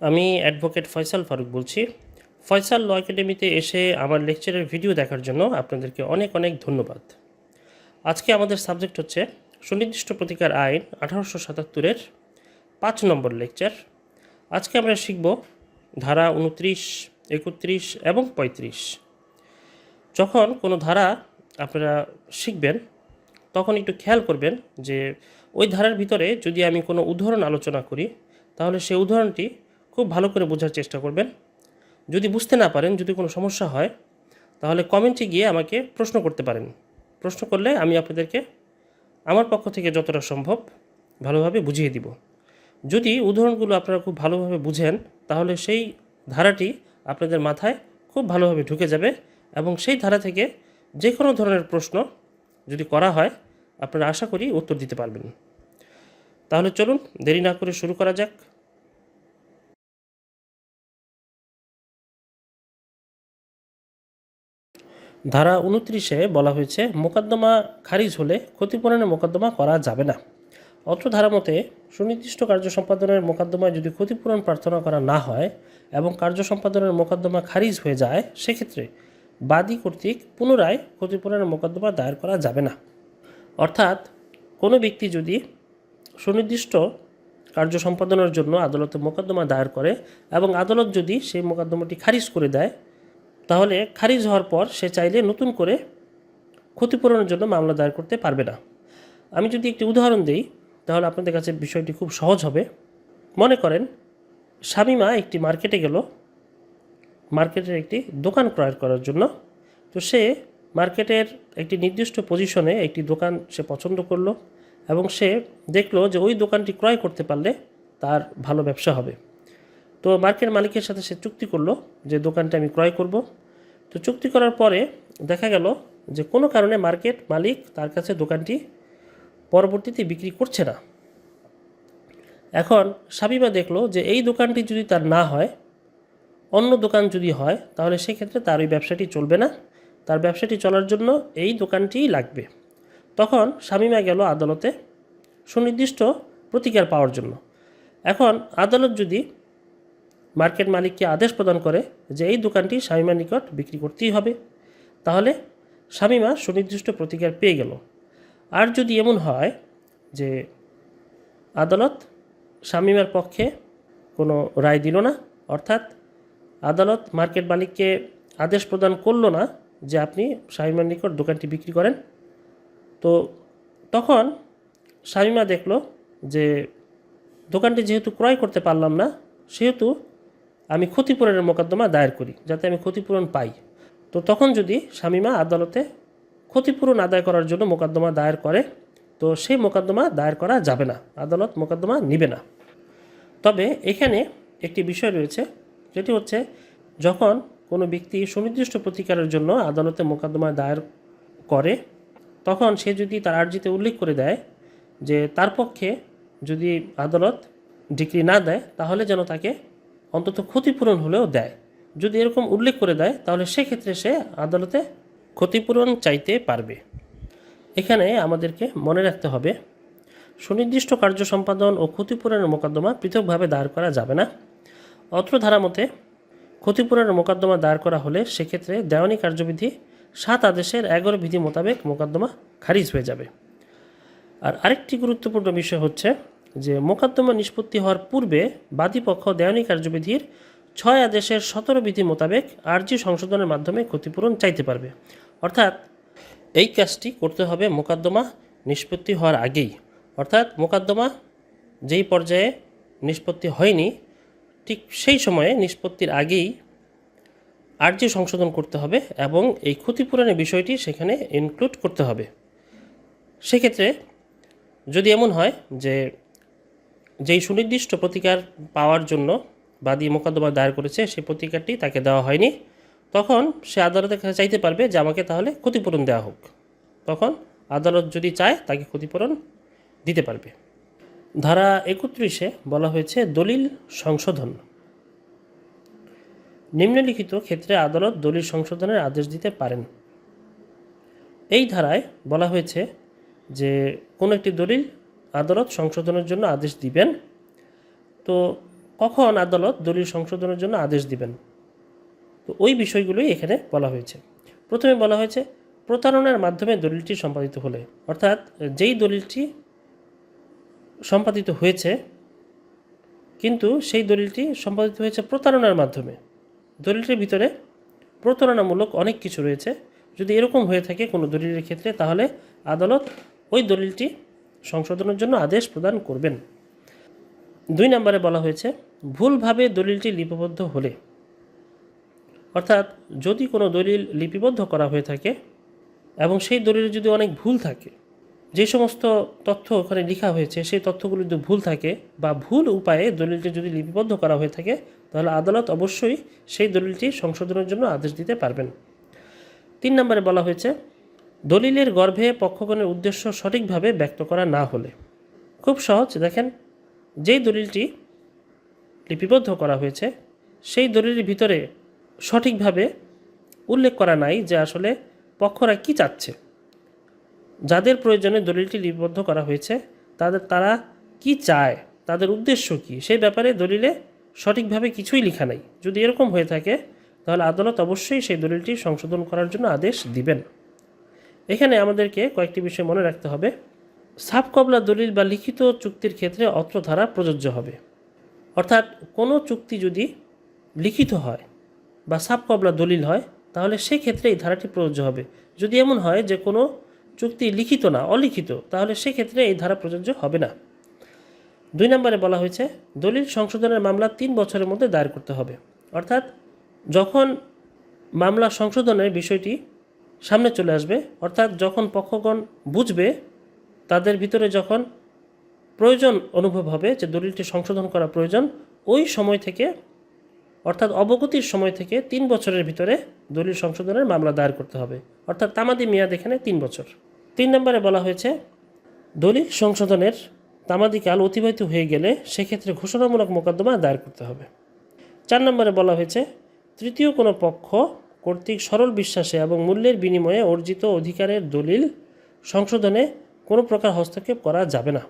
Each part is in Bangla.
আমি অ্যাডভোকেট ফয়সাল ফারুক বলছি। ফয়সাল ল একাডেমিতে এসে আমার লেকচারের ভিডিও দেখার জন্য আপনাদেরকে অনেক অনেক ধন্যবাদ। আজকে আমাদের সাবজেক্ট হচ্ছে সুনির্দিষ্ট প্রতিকার আইন আঠারোশো সাতাত্তরের পাঁচ নম্বর লেকচার আজকে আমরা শিখব ধারা উনত্রিশ, একত্রিশ এবং পঁয়ত্রিশ। যখন কোনো ধারা আপনারা শিখবেন, তখন একটু খেয়াল করবেন যে ওই ধারার ভিতরে যদি আমি কোনো উদাহরণ আলোচনা করি, তাহলে সেই উদাহরণটি খুব ভালো করে বোঝার চেষ্টা করবেন। যদি বুঝতে না পারেন, যদি কোনো সমস্যা হয়, তাহলে কমেন্টে গিয়ে আমাকে প্রশ্ন করতে পারেন। প্রশ্ন করলে আমি আপনাদেরকে আমার পক্ষ থেকে যতটা সম্ভব ভালোভাবে বুঝিয়ে দিব। যদি উদাহরণগুলো আপনারা খুব ভালোভাবে বুঝেন, তাহলে সেই ধারাটি আপনাদের মাথায় খুব ভালোভাবে ঢুকে যাবে এবং সেই ধারা থেকে যে কোনো ধরনের প্রশ্ন যদি করা হয়, আপনারা আশা করি উত্তর দিতে পারবেন। তাহলে চলুন, দেরি না করে শুরু করা যাক। ধারা উনত্রিশে বলা হয়েছে, মোকদ্দমা খারিজ হলে ক্ষতিপূরণের মোকদ্দমা করা যাবে না। অত্র ধারা মতে, সুনির্দিষ্ট কার্য সম্পাদনের মোকদ্দমায় যদি ক্ষতিপূরণ প্রার্থনা করা না হয় এবং কার্য সম্পাদনের মোকদ্দমা খারিজ হয়ে যায়, সেক্ষেত্রে বাদী কর্তৃক পুনরায় ক্ষতিপূরণের মোকদ্দমা দায়ের করা যাবে না। অর্থাৎ, কোনো ব্যক্তি যদি সুনির্দিষ্ট কার্য সম্পাদনের জন্য আদালতে মোকদ্দমা দায়ের করে এবং আদালত যদি সেই মোকদ্দমাটি খারিজ করে দেয় তাহলে খারিজ হওয়ার পর সে চাইলে নতুন করে ক্ষতিপূরণের জন্য মামলা দায়ের করতে পারবে না। আমি যদি একটি উদাহরণ দিই, তাহলে আপনাদের কাছে বিষয়টি খুব সহজ হবে। মনে করেন, শামিমা একটি মার্কেটে গেল। মার্কেটের একটি দোকান ক্রয় করার জন্য। তো সে মার্কেটের একটি নির্দিষ্ট পজিশনে একটি দোকান সে পছন্দ করল এবং সে দেখল যে ওই দোকানটি ক্রয় করতে পারলে তার ভালো ব্যবসা হবে। তো মার্কেট মালিকের সাথে সে চুক্তি করল যে দোকানটা আমি ক্রয় করব। তো চুক্তি করার পরে দেখা গেল যে কোনো কারণে মার্কেট মালিক তার কাছে দোকানটি পরবর্তীতে বিক্রি করছে না। এখন সাবিমা দেখল যে এই দোকানটি যদি তার না হয়, অন্য দোকান যদি হয়, তাহলে সেক্ষেত্রে তার ওই ব্যবসাটি চলবে না। তার ব্যবসাটি চলার জন্য এই দোকানটিই লাগবে। তখন শামিমা গেল আদালতে সুনির্দিষ্ট প্রতিকার পাওয়ার জন্য। এখন আদালত যদি মার্কেট মালিককে আদেশ প্রদান করে যে এই দোকানটি শামিমার নিকট বিক্রি করতেই হবে। তাহলে স্বামীমা সুনির্দিষ্ট প্রতিকার পেয়ে গেল। আর যদি এমন হয় যে আদালত স্বামীমার পক্ষে কোনো রায় দিল না, অর্থাৎ আদালত মার্কেট মালিককে আদেশ প্রদান করল না যে আপনি শামিমার নিকট দোকানটি বিক্রি করেন, তো তখন শামিমা দেখল যে দোকানটি যেহেতু ক্রয় করতে পারলাম না, সেহেতু আমি ক্ষতিপূরণের মোকদ্দমা দায়ের করি, যাতে আমি ক্ষতিপূরণ পাই। তো তখন যদি শামিমা আদালতে ক্ষতিপূরণ আদায় করার জন্য মোকদ্দমা দায়ের করে, তো সেই মোকদ্দমা দায়ের করা যাবে না, আদালত মোকদ্দমা নিবে না। তবে এখানে একটি বিষয় রয়েছে, যেটি হচ্ছে যখন কোনো ব্যক্তি সুনির্দিষ্ট প্রতিকারের জন্য আদালতে মোকদ্দমা দায়ের করে, তখন সে যদি তার আর্জিতে উল্লেখ করে দেয় যে তার পক্ষে যদি আদালত ডিগ্রি না দেয়, তাহলে যেন তাকে অন্তত ক্ষতিপূরণ হলেও দেয়। যদি এরকম উল্লেখ করে দেয়, তাহলে সেক্ষেত্রে সে আদালতে ক্ষতিপূরণ চাইতে পারবে। এখানে আমাদেরকে মনে রাখতে হবে, সুনির্দিষ্ট কার্য সম্পাদন ও ক্ষতিপূরণের মোকদ্দমা পৃথকভাবে দায়ের করা যাবে না। অত্র ধারা মতে, ক্ষতিপূরণের মোকদ্দমা দায়ের করা হলে সেক্ষেত্রে দেওয়ানি কার্যবিধি সাত আদেশের এগারো বিধি মোতাবেক মোকদ্দমা খারিজ হয়ে যাবে। আর আরেকটি গুরুত্বপূর্ণ বিষয় হচ্ছে যে মোকদ্দমা নিষ্পত্তি হওয়ার পূর্বে বাদীপক্ষ দেওয়ানি কার্যবিধির ছয় আদেশের সতেরো বিধি মোতাবেক আর্জি সংশোধনের মাধ্যমে ক্ষতিপূরণ চাইতে পারবে। অর্থাৎ এই কাজটি করতে হবে মোকদ্দমা নিষ্পত্তি হওয়ার আগেই। অর্থাৎ মোকদ্দমা যেই পর্যায়ে নিষ্পত্তি হয়নি, ঠিক সেই সময়ে নিষ্পত্তির আগেই আর্জি সংশোধন করতে হবে এবং এই ক্ষতিপূরণের বিষয়টি সেখানে ইনক্লুড করতে হবে। সেক্ষেত্রে যদি এমন হয় যে যেই সুনির্দিষ্ট প্রতিকার পাওয়ার জন্য বাদী মোকদ্দমা দায়ের করেছে, সেই প্রতিকারটি তাকে দেওয়া হয়নি। তখন সে আদালতের কাছে চাইতে পারবে যে আমাকে তাহলে ক্ষতিপূরণ দেওয়া হোক। তখন আদালত যদি চায়, তাকে ক্ষতিপূরণ দিতে পারবে। ধারা একত্রিশে বলা হয়েছে, দলিল সংশোধন। নিম্নলিখিত ক্ষেত্রে আদালত দলিল সংশোধনের আদেশ দিতে পারেন। এই ধারায় বলা হয়েছে যে কোনো একটি দলিল আদালত সংশোধনের জন্য আদেশ দিবেন। তো কখন আদালত দলিল সংশোধনের জন্য আদেশ দিবেন? তো ওই বিষয়গুলোই এখানে বলা হয়েছে। প্রথমে বলা হয়েছে, প্রতারণার মাধ্যমে দলিলটি সম্পাদিত হলে, অর্থাৎ যেই দলিলটি সম্পাদিত হয়েছে, কিন্তু সেই দলিলটি সম্পাদিত হয়েছে প্রতারণার মাধ্যমে। দলিলটির ভিতরে প্রতারণামূলক অনেক কিছু রয়েছে। যদি এরকম হয়ে থাকে কোনো দলিলের ক্ষেত্রে, তাহলে আদালত ওই দলিলটি সংশোধনের জন্য আদেশ প্রদান করবেন। দুই নম্বরে বলা হয়েছে, ভুলভাবে দলিলটি লিপিবদ্ধ হলে, অর্থাৎ যদি কোনো দলিল লিপিবদ্ধ করা হয়ে থাকে এবং সেই দলিলে যদি অনেক ভুল থাকে, যে সমস্ত তথ্য ওখানে লেখা হয়েছে, সেই তথ্যগুলো যদি ভুল থাকে বা ভুল উপায়ে দলিলটি যদি লিপিবদ্ধ করা হয়ে থাকে, তাহলে আদালত অবশ্যই সেই দলিলটি সংশোধনের জন্য আদেশ দিতে পারবেন। তিন নম্বরে বলা হয়েছে দলিলের গর্ভে পক্ষগণের উদ্দেশ্য সঠিকভাবে ব্যক্ত করা না হলে। খুব সহজ, দেখেন। যেই দলিলটি লিপিবদ্ধ করা হয়েছে, সেই দলিলের ভিতরে সঠিকভাবে উল্লেখ করা নাই যে আসলে পক্ষরা কি চাচ্ছে। যাদের প্রয়োজনে দলিলটি লিপিবদ্ধ করা হয়েছে, তাদের, তারা কি চায়, তাদের উদ্দেশ্য কি, সেই ব্যাপারে দলিলে সঠিকভাবে কিছুই লেখা নাই। যদি এরকম হয়ে থাকে, তাহলে আদালত অবশ্যই সেই দলিলটি সংশোধন করার জন্য আদেশ দিবেন। এখানে আমাদেরকে কয়েকটি বিষয় মনে রাখতে হবে। সাবকবলা দলিল বা লিখিত চুক্তির ক্ষেত্রে অত্র ধারা প্রযোজ্য হবে। অর্থাৎ কোনো চুক্তি যদি লিখিত হয় বা সাবকবলা দলিল হয়, তাহলে সেক্ষেত্রে এই ধারাটি প্রযোজ্য হবে। যদি এমন হয় যে কোনো চুক্তি লিখিত না, অলিখিত, তাহলে সেক্ষেত্রে এই ধারা প্রযোজ্য হবে না। দুই নম্বরে বলা হয়েছে, দলিল সংশোধনের মামলা তিন বছরের মধ্যে দায়ের করতে হবে। অর্থাৎ যখন মামলা সংশোধনের বিষয়টি সামনে চলে আসবে। অর্থাৎ যখন পক্ষগণ বুঝবে, তাদের ভিতরে যখন প্রয়োজন অনুভব হবে, যে দলিলটি সংশোধন করা প্রয়োজন, ওই সময় থেকে, অর্থাৎ অবগতির সময় থেকে তিন বছরের ভিতরে দলিল সংশোধনের মামলা দায়ের করতে হবে। অর্থাৎ তামাদি মেয়াদ এখানে তিন বছর। তিন নম্বরে বলা হয়েছে, দলিল সংশোধনের তামাদি কাল অতিবাহিত হয়ে গেলে সেক্ষেত্রে ঘোষণামূলক মোকদ্দমা দায়ের করতে হবে। চার নম্বরে বলা হয়েছে, তৃতীয় কোনো পক্ষ কর্তৃক সরল বিশ্বাসে এবং মূল্যের বিনিময়ে অর্জিত অধিকারের দলিল সংশোধনে কোনো প্রকার হস্তক্ষেপ করা যাবে না।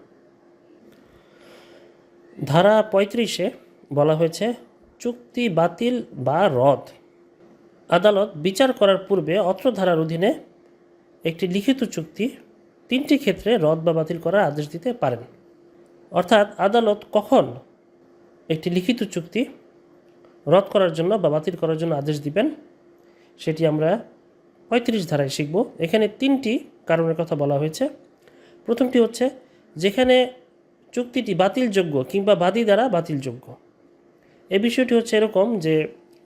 ধারা পঁয়ত্রিশে বলা হয়েছে, চুক্তি বাতিল বা রদ। আদালত বিচার করার পূর্বে অত্র ধারার অধীনে একটি লিখিত চুক্তি তিনটি ক্ষেত্রে রদ বা বাতিল করার আদেশ দিতে পারেন। অর্থাৎ আদালত কখন একটি লিখিত চুক্তি রদ করার জন্য বা বাতিল করার জন্য আদেশ দিবেন সেটি আমরা পঁয়ত্রিশ ধারায় শিখব। এখানে তিনটি কারণের কথা বলা হয়েছে। প্রথমটি হচ্ছে, যেখানে চুক্তিটি বাতিলযোগ্য কিংবা বাদী দ্বারা বাতিলযোগ্য। এ বিষয়টি হচ্ছে এরকম যে,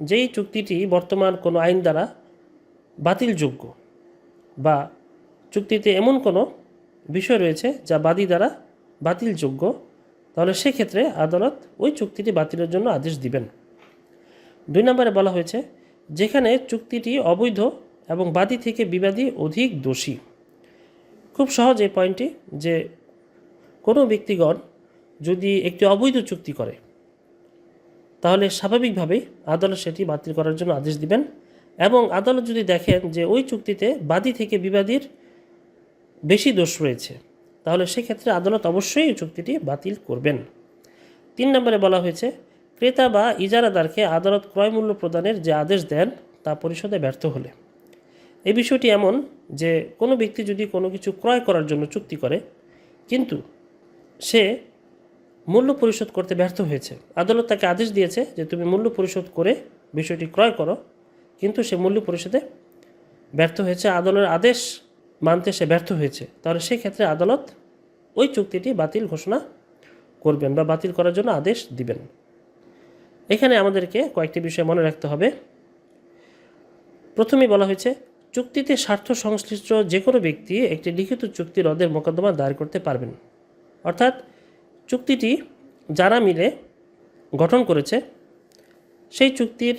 যেই চুক্তিটি বর্তমান কোনো আইন দ্বারা বাতিলযোগ্য বা চুক্তিতে এমন কোনো বিষয় রয়েছে যা বাদী দ্বারা বাতিলযোগ্য, তাহলে সেক্ষেত্রে আদালত ওই চুক্তিটি বাতিলের জন্য আদেশ দিবেন। দুই নম্বরে বলা হয়েছে যেখানে চুক্তিটি অবৈধ এবং বাদী থেকে বিবাদী অধিক দোষী। খুব সহজ এই পয়েন্টটি যে কোনো ব্যক্তিগণ যদি একটি অবৈধ চুক্তি করে, তাহলে স্বাভাবিকভাবেই আদালত সেটি বাতিল করার জন্য আদেশ দিবেন এবং আদালত যদি দেখেন যে ওই চুক্তিতে বাদী থেকে বিবাদীর বেশি দোষ রয়েছে, তাহলে সেক্ষেত্রে আদালত অবশ্যই চুক্তিটি বাতিল করবেন। তিন নম্বরে বলা হয়েছে ক্রেতা বা ইজারাদারকে আদালত ক্রয়মূল্য প্রদানের যে আদেশ দেন তা পরিশোধে ব্যর্থ হলে। এই বিষয়টি এমন যে কোনো ব্যক্তি যদি কোনো কিছু ক্রয় করার জন্য চুক্তি করে, কিন্তু সে মূল্য পরিশোধ করতে ব্যর্থ হয়েছে। আদালত তাকে আদেশ দিয়েছে যে তুমি মূল্য পরিশোধ করে বিষয়টি ক্রয় করো, কিন্তু সে মূল্য পরিশোধে ব্যর্থ হয়েছে। আদালতের আদেশ মানতে সে ব্যর্থ হয়েছে। তাহলে সেই ক্ষেত্রে আদালত ওই চুক্তিটি বাতিল ঘোষণা করবেন বা বাতিল করার জন্য আদেশ দিবেন। এখানে আমাদেরকে কয়েকটি বিষয় মনে রাখতে হবে। প্রথমেই বলা হয়েছে, চুক্তিতে স্বার্থ সংশ্লিষ্ট যে কোনো ব্যক্তি একটি লিখিত চুক্তি রদের মোকদ্দমা দায়ের করতে পারবেন। অর্থাৎ চুক্তিটি যারা মিলে গঠন করেছে, সেই চুক্তির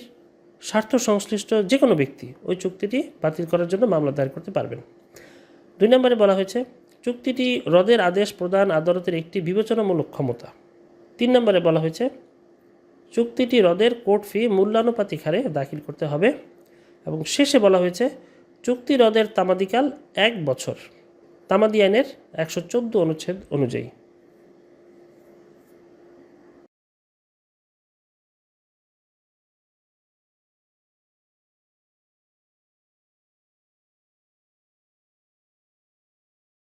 স্বার্থ সংশ্লিষ্ট যে কোনো ব্যক্তি ওই চুক্তিটি বাতিল করার জন্য মামলা দায়ের করতে পারবেন। দুই নম্বরে বলা হয়েছে, চুক্তিটি রদের আদেশ প্রদান আদালতের একটি বিবেচনামূলক ক্ষমতা। তিন নম্বরে বলা হয়েছে চুক্তিটি হ্রদের কোর্ট ফি মূল্যানুপাতিক হারে দাখিল করতে হবে এবং শেষে বলা হয়েছে, চুক্তি হ্রদের তামাদিকাল এক বছর। তামাদি আইনের একশো চোদ্দ অনুচ্ছেদ অনুযায়ী।